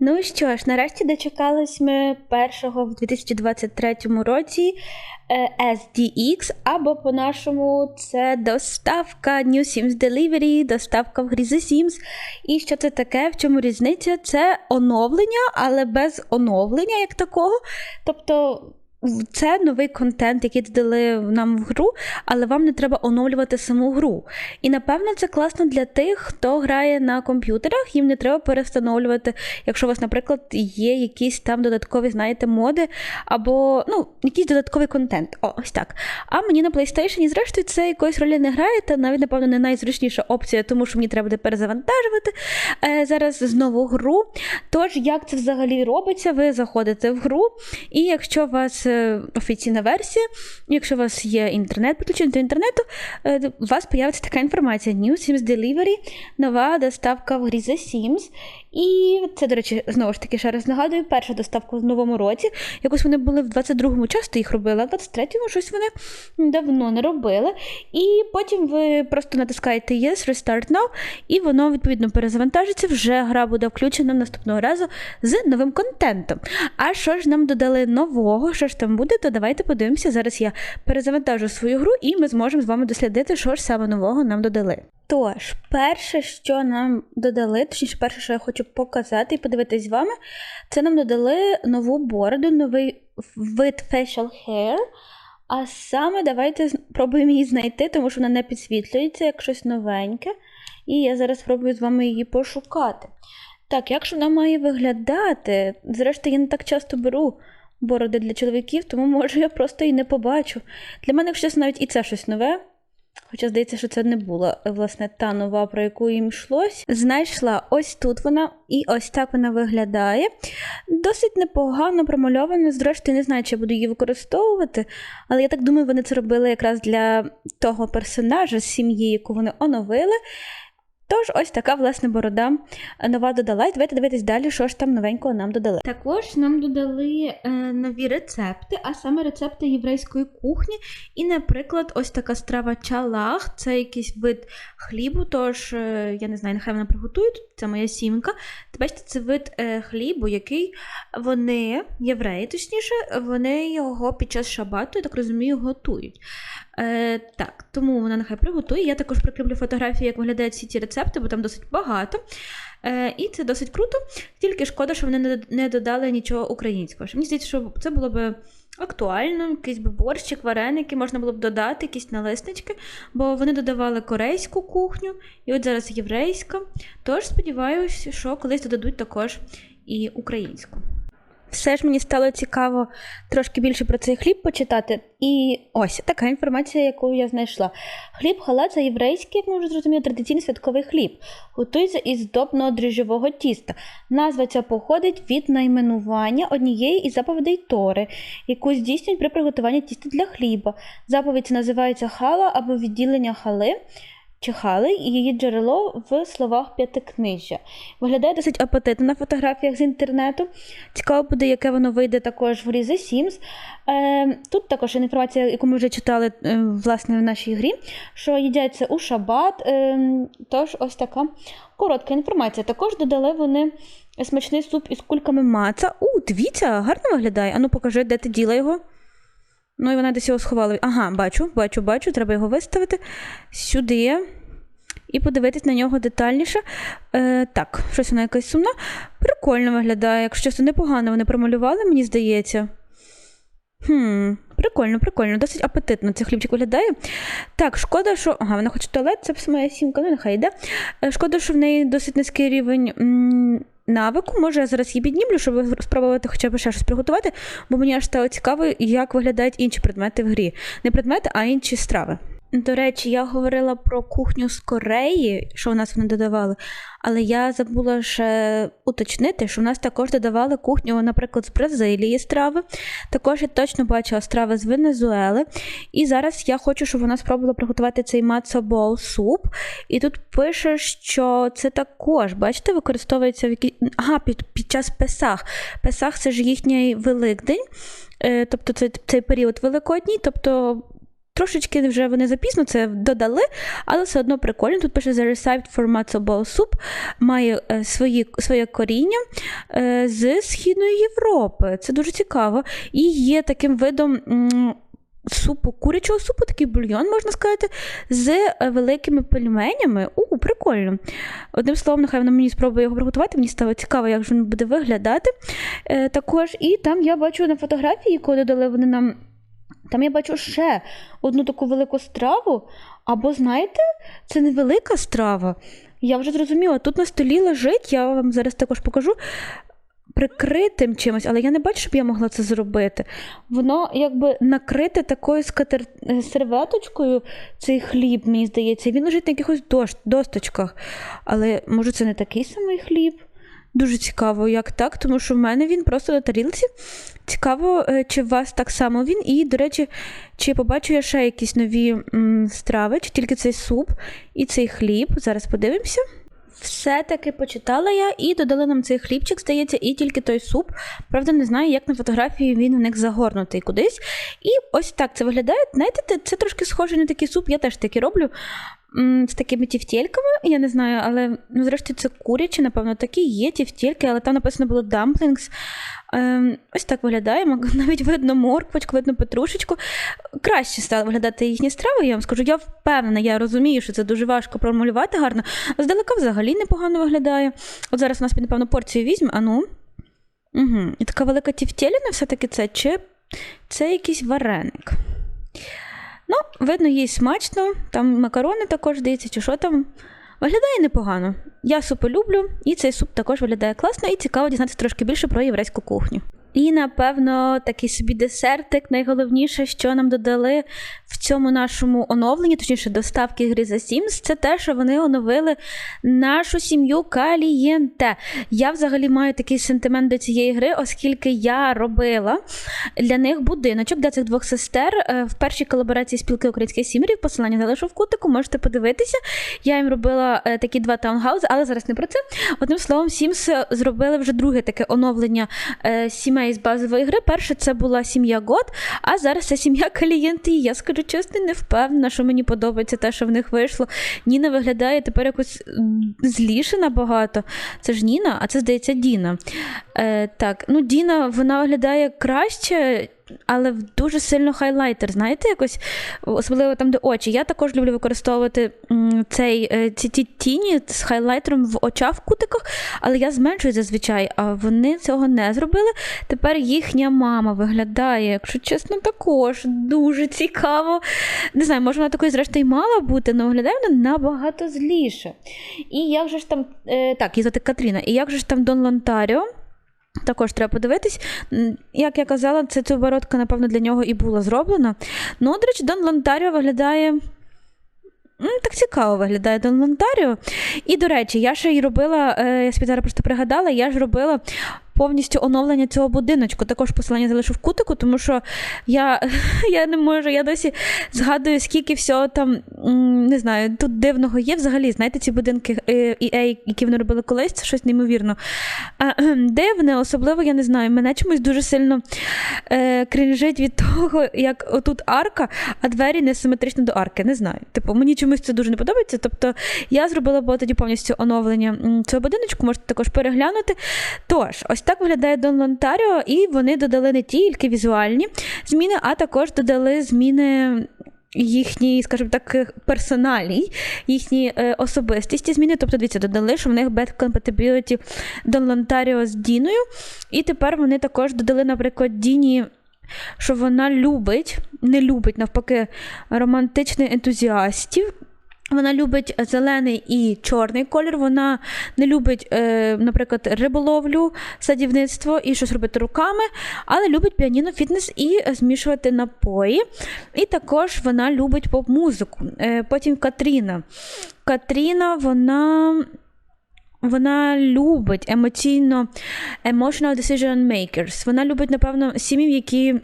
Ну що ж, нарешті дочекались ми першого в 2023 році е, SDX, або по-нашому це доставка New Sims Delivery, доставка в грі The Sims. І що це таке? В чому різниця? Це оновлення, але без оновлення як такого. Тобто. Це новий контент, який додали нам в гру, але вам не треба оновлювати саму гру. І напевно це класно для тих, хто грає на комп'ютерах, їм не треба перестановлювати, якщо у вас, наприклад, є якісь там додаткові, знаєте, моди, або ну, якийсь додатковий контент. О, ось так. А мені на PlayStation, зрештою, це якоїсь ролі не грає, та навіть, напевно, не найзручніша опція, тому що мені треба буде перезавантажувати е, зараз знову гру. Тож, як це взагалі робиться, ви заходите в гру, і якщо вас це офіційна версія. Якщо у вас є інтернет, підключення до інтернету, е, у вас появиться така інформація: New Sims Delivery, нова доставка в грі The Sims. І це, до речі, знову ж таки, ще раз нагадую, перша доставка в новому році. Якось вони були в 22-му часто їх робили, а в 23-му щось вони давно не робили. І потім ви просто натискаєте Yes, Restart Now, і воно, відповідно, перезавантажиться. Вже гра буде включена наступного разу з новим контентом. А що ж нам додали нового? Що ж там буде, то давайте подивимося. Зараз я перезавантажу свою гру, і ми зможемо з вами дослідити, що ж саме нового нам додали. Тож, перше, що нам додали, точніше, перше, що я хочу показати і подивитись з вами, це нам додали нову бороду, новий вид facial hair. А саме давайте спробуємо її знайти, тому що вона не підсвітлюється як щось новеньке. І я зараз спробую з вами її пошукати. Так, як ж вона має виглядати? Зрештою, я не так часто беру бороди для чоловіків, тому може я просто її не побачу. Для мене, якщо навіть і це щось нове. Хоча здається, що це не була власне та нова, про яку їм йшлось. Знайшла ось тут вона, і ось так вона виглядає. Досить непогано промальована. Зрештою, не знаю, чи я буду її використовувати, але я так думаю, вони це робили якраз для того персонажа з сім'ї, яку вони оновили. Тож, ось така, власне, борода нова додала. І давайте дивитись далі, що ж там новенького нам додали. Також нам додали е, нові рецепти, а саме рецепти єврейської кухні. І, наприклад, ось така страва чалах це якийсь вид хлібу. Тож, е, я не знаю, нехай вона приготує, це моя сімка. Бачите, це вид е, хлібу, який вони, євреї, точніше, вони його під час шабату, я так розумію, готують. Е, Так, тому вона нехай приготує. Я також прикріплю фотографії, як виглядають всі ці рецепти, бо там досить багато. Е, І це досить круто. Тільки шкода, що вони не додали нічого українського. Мені здається, що це було б актуально, якийсь би борщик, вареники, можна було б додати, якісь налиснички, бо вони додавали корейську кухню, і от зараз єврейська. Тож сподіваюся, що колись додадуть також і українську. Все ж мені стало цікаво трошки більше про цей хліб почитати. І ось така інформація, яку я знайшла. Хліб халат це єврейський, як ми вже зрозуміли, традиційний святковий хліб. Готується із здобного дріжджового тіста. Назва ця походить від найменування однієї із заповідей Тори, яку здійснюють при приготуванні тіста для хліба. Заповідь називається хала або відділення хали. Чехали і її джерело в словах п'ятикнижжя. Виглядає досить апетитно на фотографіях з інтернету. Цікаво буде, яке воно вийде також в Різи Sims. Е, Тут також інформація, яку ми вже читали е, власне в нашій грі, що їдяться у шабат. Е, Тож, ось така коротка інформація. Також додали вони смачний суп із кульками маца. У, дивіться, гарно виглядає. Ану, покажи, де ти діла його. Ну і вона десь його сховала. Ага, бачу, бачу, бачу, треба його виставити сюди. І подивитись на нього детальніше. Е, Так, щось вона якась сумна. Прикольно виглядає, якщо чесно, непогано вони промалювали, мені здається. Хм, Прикольно, прикольно, досить апетитно цей хлібчик виглядає. Так, шкода, що. Ага, вона хоче туалет, це моя сімка, ну нехай йде. Е, шкода, що в неї досить низький рівень м навику. Може, я зараз її піднімлю, щоб спробувати хоча б ще щось приготувати, бо мені аж стало цікаво, як виглядають інші предмети в грі. Не предмети, а інші страви. До речі, я говорила про кухню з Кореї, що у нас вони додавали, але я забула ще уточнити, що в нас також додавали кухню, наприклад, з Бразилії страви. Також я точно бачила страви з Венезуели. І зараз я хочу, щоб вона спробувала приготувати цей мацо суп. І тут пише, що це також, бачите, використовується в які... ага, під, під час Песах. Песах це ж їхній Великдень, е, тобто це цей період Великодній. тобто трошечки вже вони запізно це додали, але все одно прикольно. Тут пише The recipe for matzo ball soup має е, свої, своє коріння е, з Східної Європи. Це дуже цікаво. І є таким видом. Супу, курячого супу, такий бульйон, можна сказати, з е, великими пельменями. У, прикольно. Одним словом, нехай вона мені спробує його приготувати. Мені стало цікаво, як ж він буде виглядати. Е, також, і там я бачу на фотографії, яку додали вони нам. Там я бачу ще одну таку велику страву. Або, знаєте, це невелика страва. Я вже зрозуміла, тут на столі лежить, я вам зараз також покажу. Прикритим чимось, але я не бачу, щоб я могла це зробити. Воно якби накрите такою скатер... серветочкою, цей хліб, мені здається, він лежить на якихось дош... досточках. Але може це не такий самий хліб? Дуже цікаво, як так, тому що в мене він просто на тарілці. Цікаво, е, чи у вас так само він. І, до речі, чи побачу я ще якісь нові м, страви, чи тільки цей суп і цей хліб. Зараз подивимося. Все-таки почитала я і додали нам цей хлібчик, здається, і тільки той суп. Правда, не знаю, як на фотографії він у них загорнутий кудись. І ось так це виглядає. Знаєте, це- трошки схоже на такий суп, я теж таки роблю. З такими тівтєльками, я не знаю, але ну, зрештою це курячі, напевно, такі є тівтєльки, але там написано було dumplings. Ем, ось так виглядає. Навіть видно морквочку, видно петрушечку. Краще стали виглядати їхні страви, я вам скажу. Я впевнена, я розумію, що це дуже важко промалювати гарно. Здалека взагалі непогано виглядає. От зараз у нас, напевно, порцію візьме, а ну. Угу. І така велика тівтєліна все-таки це, чи це якийсь вареник. Ну, видно, їй смачно, там макарони також здається, чи що там. Виглядає непогано. Я супи люблю, і цей суп також виглядає класно, і цікаво дізнатися трошки більше про єврейську кухню. І, напевно, такий собі десертик. Найголовніше, що нам додали в цьому нашому оновленні, точніше, доставки гри за Sims, це те, що вони оновили нашу сім'ю Калієнте. Я взагалі маю такий сентимент до цієї гри, оскільки я робила для них будиночок для цих двох сестер е, в першій колаборації спілки українських сімерів. Посилання залишу в кутику, можете подивитися. Я їм робила е, такі два таунхаузи, але зараз не про це. Одним словом, Sims зробили вже друге таке оновлення е, сімей з базової гри. Перше це була сім'я Год, а зараз це сім'я Калієнти. І я скажу чесно, не впевнена, що мені подобається те, що в них вийшло. Ніна виглядає тепер якось зліше набагато. Це ж Ніна, а це здається Діна. Е, так, ну Діна вона виглядає краще. Але в дуже сильно хайлайтер, знаєте, якось особливо там, де очі. Я також люблю використовувати цей, е, ці ті тіні з хайлайтером в очах в кутиках, але я зменшую зазвичай, а вони цього не зробили. Тепер їхня мама виглядає, якщо чесно, також дуже цікаво. Не знаю, може вона такою, зрештою, й мала бути, але виглядає вона набагато зліше. І як же ж там, е, так, її звати Катріна, і як же ж там Дон Лонтаріо? Також треба подивитись. Як я казала, це ця оборотка, напевно, для нього і була зроблена. Ну, до речі, Дон Лонтаріо виглядає. Так цікаво виглядає Дон Лонтаріо. І, до речі, я ще й робила, е, я собі зараз просто пригадала, я ж робила повністю оновлення цього будиночку. Також посилання залишу в кутику, тому що я, я не можу, я досі згадую, скільки всього там, не знаю, тут дивного є. Взагалі, знаєте, ці будинки е, EA, які вони робили колись, це щось неймовірно. Дивне, особливо, я не знаю, мене чомусь дуже сильно е, крінжить від того, як отут арка, а двері не симетрично до арки. Не знаю. Типу, мені чомусь це дуже не подобається. Тобто я зробила тоді повністю оновлення цього будиночку, можете також переглянути. Тож, ось так виглядає Дон Лонтаріо, і вони додали не тільки візуальні зміни, а також додали зміни. Їхні, скажімо так, персоналі, їхні е, особистісті зміни. Тобто, дивіться, додали, що в них bad compatibility Дон Лонтаріо з Діною. І тепер вони також додали, наприклад, Діні, що вона любить, не любить навпаки, романтичних ентузіастів. Вона любить зелений і чорний колір. Вона не любить, е, наприклад, риболовлю, садівництво і щось робити руками, але любить піаніно, фітнес і змішувати напої. І також вона любить поп-музику. Е, потім Катріна. Катріна, вона. Вона любить емоційно emotional decision makers. Вона любить, напевно, сім'ї, які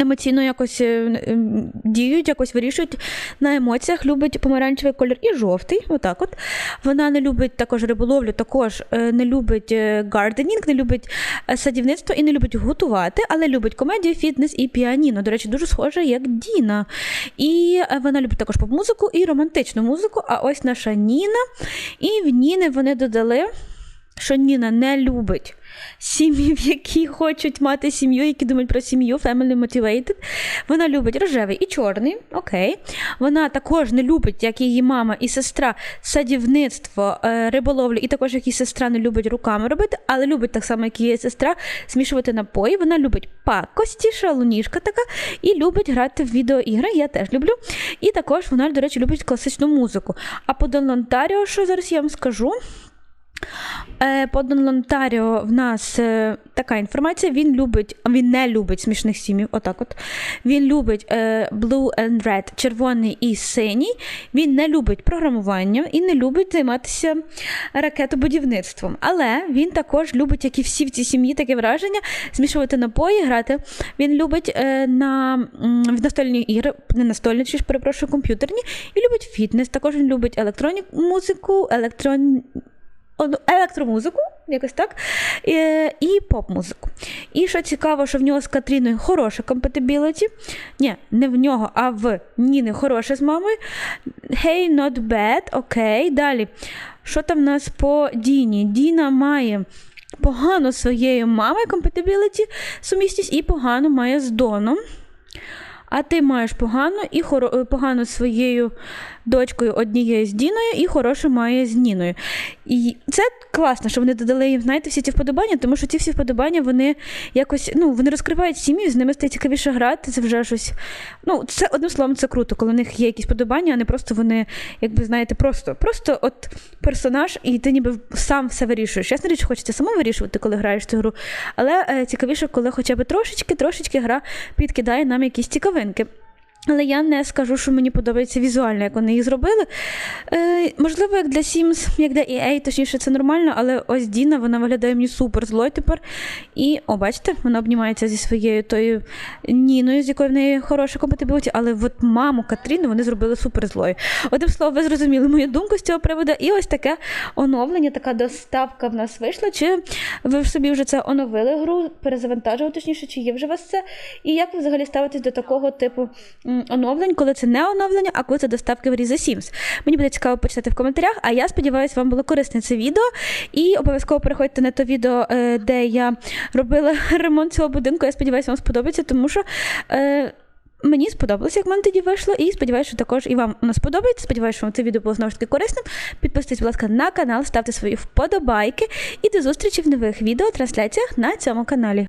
емоційно якось е, ем, діють, якось вирішують на емоціях. Любить помаранчевий колір і жовтий. Отак от. Вона не любить також риболовлю, також е, не любить е, гарденінг, не любить е, садівництво і не любить готувати, але любить комедію, фітнес і піаніно. До речі, дуже схоже, як Діна. І е, вона любить також поп-музику і романтичну музику. А ось наша Ніна. І в Ніни вони додали. Що Ніна не любить сім'ї, які хочуть мати сім'ю, які думають про сім'ю, family motivated. Вона любить рожевий і чорний. Окей. Вона також не любить, як її мама і сестра, садівництво, е, риболовлю, і також як її сестра не любить руками робити, але любить так само, як її сестра, змішувати напої. Вона любить пакості, шалуніжка така, і любить грати в відеоігри. Я теж люблю. І також вона, до речі, любить класичну музику. А по Дон що зараз я вам скажу. Е, По Лонтаріо в нас е, така інформація. Він любить, він не любить смішних сім'їв. Отак от. Він любить е, blue and red, червоний і синій. Він не любить програмування і не любить займатися ракетобудівництвом. Але він також любить, як і всі в цій сім'ї, таке враження, змішувати напої, грати. Він любить е, на в настольні ігри, не настольні, чи ж перепрошую, комп'ютерні, і любить фітнес. Також він любить електронну музику, електрон електромузику, якось так, і, поп-музику. І що цікаво, що в нього з Катріною хороша компатибіліті. Ні, не в нього, а в Ніни хороша з мамою. Hey, not bad, окей. Далі. Що там в нас по Діні? Діна має. Погано своєю мамою компатибіліті, сумісність, і погано має з Доном. А ти маєш погано і хоро... погано своєю дочкою однією з Діною і хороше має з Ніною. І це класно, що вони додали їм, знаєте, всі ці вподобання, тому що ці всі вподобання вони якось ну, вони розкривають сім'ю, з ними стає цікавіше грати. Це вже щось. Ну, це одним словом, це круто, коли у них є якісь вподобання, а не просто вони, якби знаєте, просто, просто от персонаж, і ти ніби сам все вирішуєш. Ясна річ, хочеться самому вирішувати, коли граєш цю гру. Але е, цікавіше, коли хоча б трошечки, трошечки гра підкидає нам якісь цікавинки. Але я не скажу, що мені подобається візуально, як вони їх зробили. Е, можливо, як для Sims, як для EA, точніше, це нормально, але ось Діна, вона виглядає мені супер злою тепер. І, о, бачите, вона обнімається зі своєю тою Ніною, з якою в неї хороша компатибіліті, але от маму Катріну вони зробили супер злою. Одним словом, ви зрозуміли мою думку з цього приводу. І ось таке оновлення, така доставка в нас вийшла. Чи ви собі вже це оновили гру, перезавантажили, точніше, чи є вже у вас це? І як ви взагалі ставитесь до такого типу оновлень, коли це не оновлення, а коли це доставки в Різа Sims? Мені буде цікаво почитати в коментарях, а я сподіваюся, вам було корисне це відео. І обов'язково переходьте на те відео, е, де я робила ремонт цього будинку. Я сподіваюся, вам сподобається, тому що. Е, Мені сподобалося, як в мене тоді вийшло, і сподіваюся, що також і вам воно сподобається. Сподіваюся, що вам це відео було знову ж таки корисним. Підписуйтесь, будь ласка, на канал, ставте свої вподобайки і до зустрічі в нових відео трансляціях на цьому каналі.